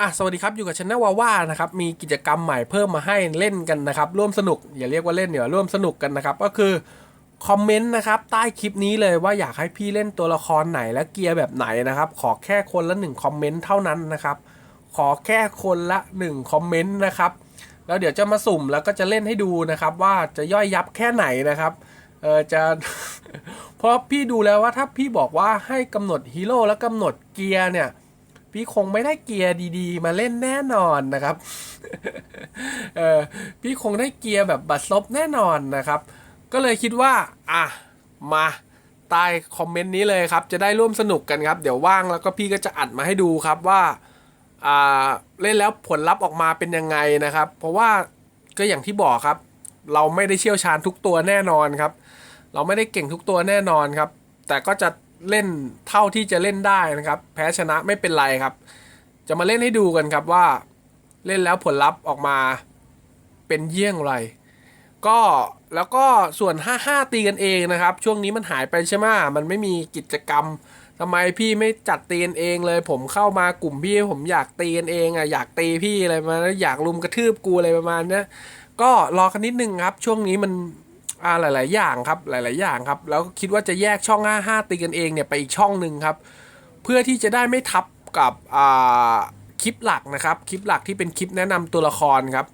อะสวัสดีครับ อยู่กับช anel วาว่านะครับ มีกิจกรรมใหม่เพิ่มมาให้เล่นกันนะครับ ร่วมสนุก อย่าเรียกว่าเล่นเดี๋ยวร่วมสนุกกันนะครับ ก็คือ คอมเมนต์นะครับ ใต้คลิปนี้เลยว่าอยากให้พี่เล่นตัวละครไหนและเกียร์แบบไหนนะครับ ขอแค่คนละหนึ่งคอมเมนต์เท่านั้นนะครับ ขอแค่คนละหนึ่งคอมเมนต์นะครับ แล้วเดี๋ยวจะมาสุ่มแล้วก็จะเล่นให้ดูนะครับ ว่าจะย่อยยับแค่ไหนนะครับ เออจะ เพราะพี่ดูแล้วว่าถ้าพี่บอกว่าให้กำหนดฮีโร่แล้วกำหนดเกียร์เนี่ย พี่คงไม่ได้เกียร์ดีๆ มาเล่นแน่นอนนะครับเออพี่คงได้เกียร์แบบบัตรซบแน่นอนนะครับ ก็เลยคิดว่า อะ มาใต้คอมเมนต์นี้เลยครับ จะได้ร่วมสนุกกันครับ เดี๋ยวว่างแล้วก็พี่ก็จะอัดมาให้ดูครับว่าอ่าเล่นแล้วผลลัพธ์ออกมาเป็นยังไงนะครับ เพราะว่าก็อย่างที่บอกครับ เราไม่ได้เชี่ยวชาญทุกตัวแน่นอนครับ เราไม่ได้เก่งทุกตัวแน่นอนครับ แต่ก็จะ เล่นเท่าที่จะเล่นได้นะครับ แพ้ชนะไม่เป็นไรครับ จะมาเล่นให้ดูกันครับว่าเล่นแล้วผลลัพธ์ออกมาเป็นเยี่ยงไร ก็แล้วก็ส่วน 55 ตีกันเองนะครับ ช่วงนี้มันหายไปใช่ไหมมันไม่มีกิจกรรมทำไมพี่ไม่จัดตีกันเองเลย ผมเข้ามากลุ่มพี่ผมอยากตีกันเองอะอยากตีพี่อะไรมาอยากลุมกระทืบกูอะไรประมาณเนี้ยก็รอกันนิดนึงครับ ช่วงนี้มัน อ่าหลาย ๆ อย่างครับหลาย ๆ อย่างครับ แล้วคิดว่าจะแยกช่อง 55 ตีกันเองเนี่ยไปอีกช่องหนึ่งครับ เพื่อที่จะได้ไม่ทับกับอ่าคลิปหลักนะครับคลิปหลักที่เป็นคลิปแนะนำตัวละครครับ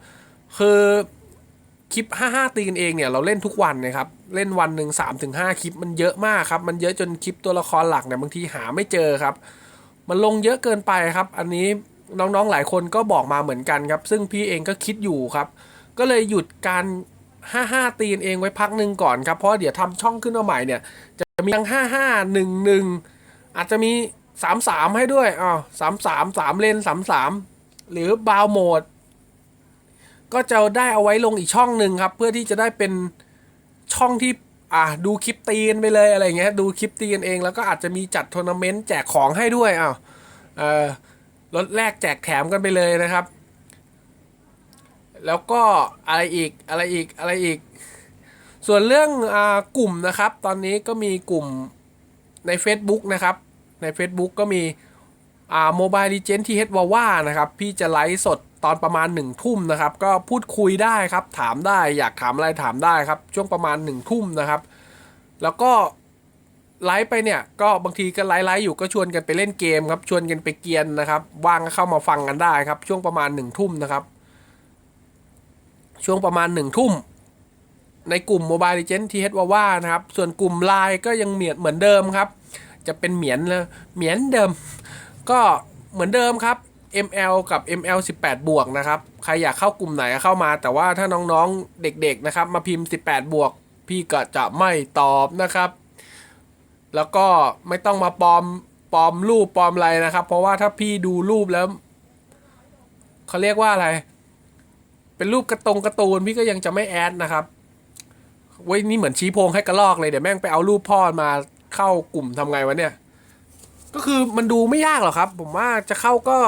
คือคลิป 55 ตีกันเองเนี่ยเราเล่นทุกวันนะครับเล่นวันหนึ่ง3ถึง5คลิปมันเยอะมากครับ มันเยอะจนคลิปตัวละครหลักเนี่ยบางทีหาไม่เจอครับ มันลงเยอะเกินไปครับ อันนี้น้องๆหลายคนก็บอกมาเหมือนกันครับ ซึ่งพี่เองก็คิดอยู่ครับ ก็เลยหยุดการ 55 ตีนเองไว้พักหนึ่งก่อนครับ เพราะเดี๋ยวทำช่องขึ้นมาใหม่เนี่ย จะมีทั้ง 55 11 อาจจะมี 33 ให้ด้วยอ๋อ33 3 เลน 33 หรือบาวโหมด ก็จะได้เอาไว้ลงอีกช่องหนึ่งครับ เพื่อที่จะได้เป็นช่องที่อ่าดูคลิปตีนไปเลยอะไรเงี้ยดูคลิปตีนเองแล้วก็อาจจะมีจัดทัวร์นาเมนต์แจกของให้ด้วยอ้าวเออรถแรกแจกแถมกันไปเลยนะครับ แล้วก็อะไรอีกอะไรอีกอะไรอีก ส่วนเรื่องอกลุ่มนะครับ ตอนนี้ก็มีกลุ่มใน Facebook นะครับ ใน Facebook ก็มีอ่าโมบายดีเจนที่เฮดวาว่านะครับ พี่จะไลฟ์สดตอนประมาณ1นึ่ทุ่มนะครับ ก็พูดคุยได้ครับ ถามได้อยากถามอะไรถามได้ครับ ช่วงประมาณ1นึ่ทุ่มนะครับ แล้วก็ไลฟ์ไปเนี่ย ก็บางทีก็ไลฟ์ไลฟ์อยู่ก็ชวนกันไปเล่นเกมครับ ชวนกันไปเกียนนะครับ ว่างก็เข้ามาฟังกันได้ครับ ช่วงประมาณ1นึ่ทุ่มนะครับ ช่วงประมาณหนึ่งทุ่ม ในกลุ่ม Mobile Legends ที่เฮดว่าว่านะครับ ส่วนกลุ่มไลน์ก็ยังเหมียนเหมือนเดิมครับ จะเป็นเหมียนเลยเหมียนเดิม ก็เหมือนเดิมครับ ML กับ ML 18 บวกนะครับ ใครอยากเข้ากลุ่มไหนเข้ามา แต่ว่าถ้าน้องๆเด็กๆนะครับ มาพิมพ์ 18 บวก พี่ก็จะไม่ตอบนะครับ แล้วก็ไม่ต้องมาปลอมปลอมรูปปลอมอะไรนะครับ เพราะว่าถ้าพี่ดูรูปแล้วเขาเรียกว่าอะไร เป็นรูปกระตรงกร์ตูนพี่ก็ยังจะไม่แอดนะครับเว้ยนี่เหมือนชี้โพงให้กระลอกเลยเดี๋ยวแม่งไปเอารูปพ่อมาเข้ากลุ่มทำไงวะเนี่ย ก็คือมันดูไม่ยากหรอกครับ ผมว่าจะเข้าก็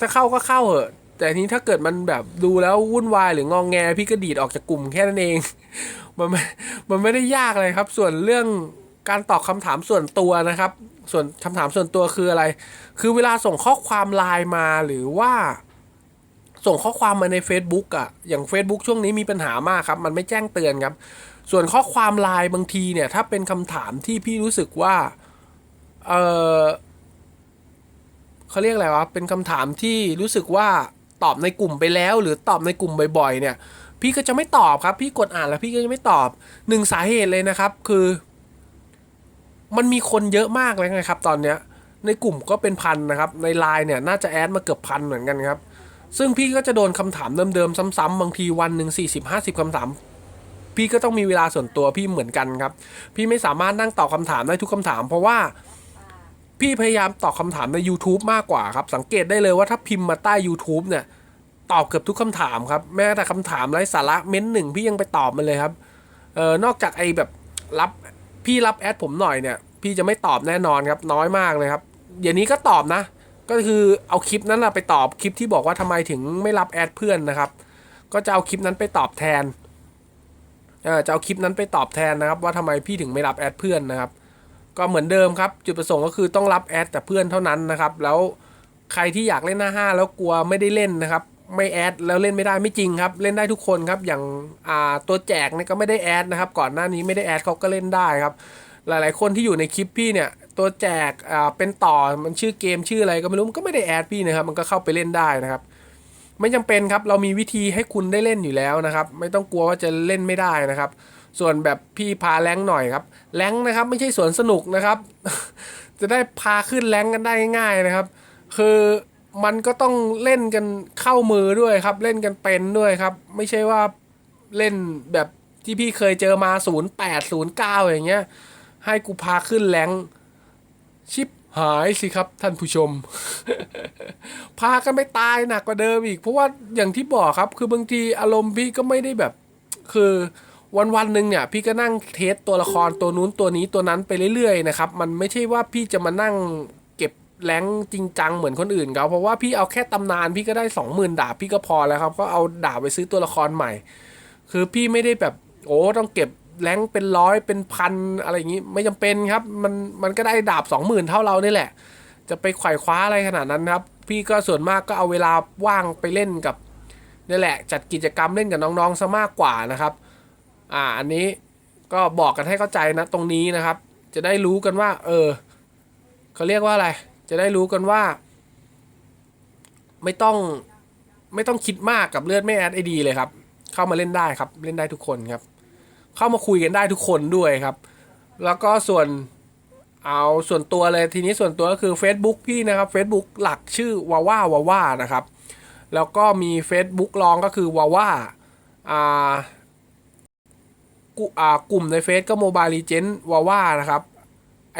จะเข้าก็เข้าเหอะ แต่ทีนี้ถ้าเกิดมันแบบดูแล้ววุ่นวายหรืององแง พี่ก็ดีดออกจากกลุ่มแค่นั้นเอง มันไม่มันไม่ได้ยากเลยครับ ส่วนเรื่องการตอบคำถามส่วนตัวนะครับ ส่วนคำถามส่วนตัวคืออะไร คือเวลาส่งข้อความไลน์มาหรือว่า ส่งข้อความมาใน Facebook อะอย่าง Facebook ช่วงนี้มีปัญหามากครับ มันไม่แจ้งเตือนครับ ส่วนข้อความไลน์บางทีเนี่ย ถ้าเป็นคำถามที่พี่รู้สึกว่า เออเขาเรียกอะไรวะ เป็นคำถามที่รู้สึกว่าตอบในกลุ่มไปแล้ว หรือตอบในกลุ่มบ่อยๆ เนี่ย พี่ก็จะไม่ตอบครับ พี่กดอ่านแล้วพี่ก็จะไม่ตอบหนึ่งสาเหตุเลยนะครับ คือ มันมีคนเยอะมากเลยไงครับ ตอนเนี้ย ในกลุ่มก็เป็นพันนะครับ ในไลน์เนี่ย น่าจะแอดมาเกือบพันเหมือนกันครับ ซึ่งพี่ก็จะโดนคำถามเดิมๆ ซ้ำๆบางทีวันหนึ่งสี่สิบห้าสิบคำถาม พี่ก็ต้องมีเวลาส่วนตัวพี่เหมือนกันครับ พี่ไม่สามารถนั่งตอบคำถามได้ทุกคำถาม เพราะว่าพี่พยายามตอบคำถามใน YouTube มากกว่าครับ สังเกตได้เลยว่าถ้าพิมพ์มาใต้ YouTube เนี่ย ตอบเกือบทุกคำถามครับ แม้แต่คำถามไร้สาระเม้นหนึ่งพี่ยังไปตอบมันเลยครับเออนอกจากไอ้แบบรับพี่รับแอดผมหน่อยเนี่ย พี่จะไม่ตอบแน่นอนครับน้อยมากเลยครับเดี๋ยวนี้ก็ตอบนะ ก็คือเอาคลิปนั้นนะไปตอบคลิปที่บอกว่าทำไมถึงไม่รับแอดเพื่อนนะครับ ก็จะเอาคลิปนั้นไปตอบแทนเออจะเอาคลิปนั้นไปตอบแทนนะครับ ว่าทำไมพี่ถึงไม่รับแอดเพื่อนนะครับ ก็เหมือนเดิมครับ จุดประสงค์ก็คือต้องรับแอดแต่เพื่อนเท่านั้นนะครับ แล้วใครที่อยากเล่นหน้าห้าแล้วกลัวไม่ได้เล่นนะครับ ไม่แอดแล้วเล่นไม่ได้ไม่จริงครับ เล่นได้ทุกคนครับอย่างอ่าตัวแจกเนี่ยก็ไม่ได้แอดนะครับ ก่อนหน้านี้ไม่ได้แอดเขาก็เล่นได้ครับ หลาย ๆ คนที่อยู่ในคลิปพี่เนี่ย ตัวแจกอ่าเป็นต่อมันชื่อเกมชื่ออะไรก็ไม่รู้มันก็ไม่ได้แอดพี่นะครับ มันก็เข้าไปเล่นได้นะครับ ไม่จำเป็นครับเรามีวิธีให้คุณได้เล่นอยู่แล้วนะครับ ไม่ต้องกลัวว่าจะเล่นไม่ได้นะครับ ส่วนแบบพี่พาแรงหน่อยครับแรงนะครับ ไม่ใช่สวนสนุกนะครับ จะได้พาขึ้นแรงกันได้ง่ายนะครับ คือมันก็ต้องเล่นกันเข้ามือด้วยครับ เล่นกันเป็นด้วยครับ ไม่ใช่ว่าเล่นแบบที่พี่เคยเจอมา 08 09 อย่างเงี้ย ให้กูพาขึ้นแรงชิปหายสิครับท่านผู้ชม พากันไปตายหนักกว่าเดิมอีก เพราะว่าอย่างที่บอกครับ คือบางทีอารมณ์พี่ก็ไม่ได้แบบ คือวันวันหนึ่งเนี่ย พี่ก็นั่งเทสตัวละครตัวนู้นตัวนี้ตัวนั้นไปเรื่อยๆนะครับ มันไม่ใช่ว่าพี่จะมานั่งเก็บแรงจริงจังเหมือนคนอื่นเขาเพราะว่าพี่เอาแค่ตำนานพี่ก็ได้สองหมื่นดาบพี่ก็พอแล้วครับ ก็เอาดาบไปซื้อตัวละครใหม่ คือพี่ไม่ได้แบบ โอ้ต้องเก็บแรงเป็นร้อยเป็นพันอะไรอย่างนี้ไม่จำเป็นครับ มันมันก็ได้ดาบสองหมื่นเท่าเรานี่แหละ จะไปไขว่คว้าอะไรขนาดนั้นครับ พี่ก็ส่วนมากก็เอาเวลาว่างไปเล่นกับนี่แหละ จัดกิจกรรมเล่นกับน้องๆซะมากกว่านะครับ อ่าอันนี้ก็บอกกันให้เข้าใจนะตรงนี้นะครับ จะได้รู้กันว่า เออเขาเรียกว่าอะไร จะได้รู้กันว่า ไม่ต้องไม่ต้องคิดมากกับเลือดไม่แอดไอดีเลยครับ เข้ามาเล่นได้ครับ เล่นได้ทุกคนครับ เข้ามาคุยกันได้ทุกคนด้วยครับ แล้วก็ส่วนเอาส่วนตัวเลยทีนี้ส่วนตัวก็คือ Facebook พี่นะครับ Facebook หลักชื่อวาว่าวาว่านะครับ แล้วก็มี Facebook รองก็คือวาว่าอ่ากุอ่ากลุ่มในเฟซก็โมบายลีเจนวาว่านะครับ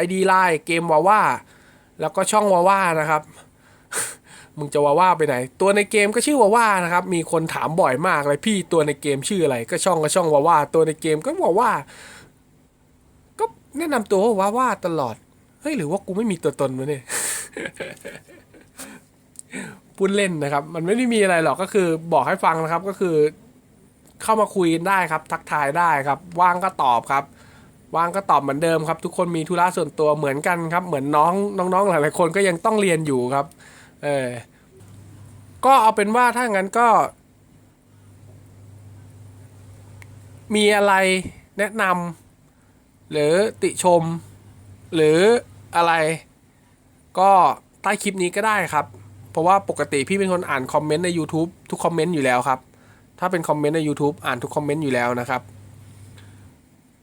ID ไลน์เกมวาว่าแล้วก็ช่องวาว่านะครับ มึงจะว่าว่าไปไหน ตัวในเกมก็ชื่อว่าว่านะครับ มีคนถามบ่อยมากเลยพี่ตัวในเกมชื่ออะไร ก็ช่องก็ช่องว่าว่า ตัวในเกมก็วาว่า ก็แนะนำตัวว่าว้าว่าตลอด เฮ้ยหรือว่ากูไม่มีตัวตนวะเนี่ยพูดเล่นนะครับ มันไม่ได้มีอะไรหรอกก็คือบอกให้ฟังนะครับก็คือ เข้ามาคุยกันได้ครับ ทักทายได้ครับ ว่างก็ตอบครับว่างก็ตอบเหมือนเดิมครับ ทุกคนมีธุระส่วนตัวเหมือนกันครับ เหมือนน้องน้องๆหลายๆคนก็ยังต้องเรียนอยู่ครับ เออ ก็เอาเป็นว่าถ้างั้นก็ มีอะไรแนะนำหรือติชม หรืออะไร ก็ใต้คลิปนี้ก็ได้ครับ เพราะว่าปกติพี่เป็นคนอ่านคอมเมนต์ใน YouTube ทุกคอมเมนต์อยู่แล้วครับ ถ้าเป็นคอมเมนต์ใน YouTube อ่านทุกคอมเมนต์อยู่แล้วนะครับ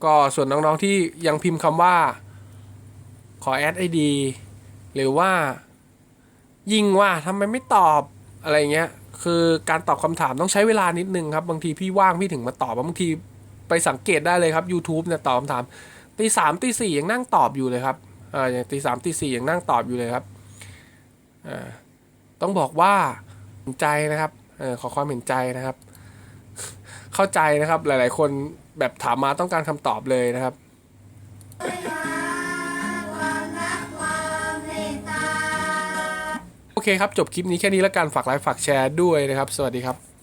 ก็ส่วนน้องๆที่ยังพิมพ์คำว่าขอแอดไอดีหรือว่า ยิงว่าทำไมไม่ตอบอะไรเงี้ย คือการตอบคำถามต้องใช้เวลานิดนึงครับ บางทีพี่ว่างพี่ถึงมาตอบบางทีไปสังเกตได้เลยครับ YouTube เนี่ยตอบคำถามตีสามตีสี่ยังนั่งตอบอยู่เลยครับอ่าอย่างตีสามตีสี่ยังนั่งตอบอยู่เลยครับอ่าต้องบอกว่าเห็นใจนะครับเออขอความเห็นใจนะครับ เข้าใจนะครับหลาย ๆ คนแบบถามมาต้องการคำตอบเลยนะครับ โอเคครับ จบคลิปนี้แค่นี้แล้วกันฝากไลค์ฝากแชร์ด้วยนะครับ สวัสดีครับ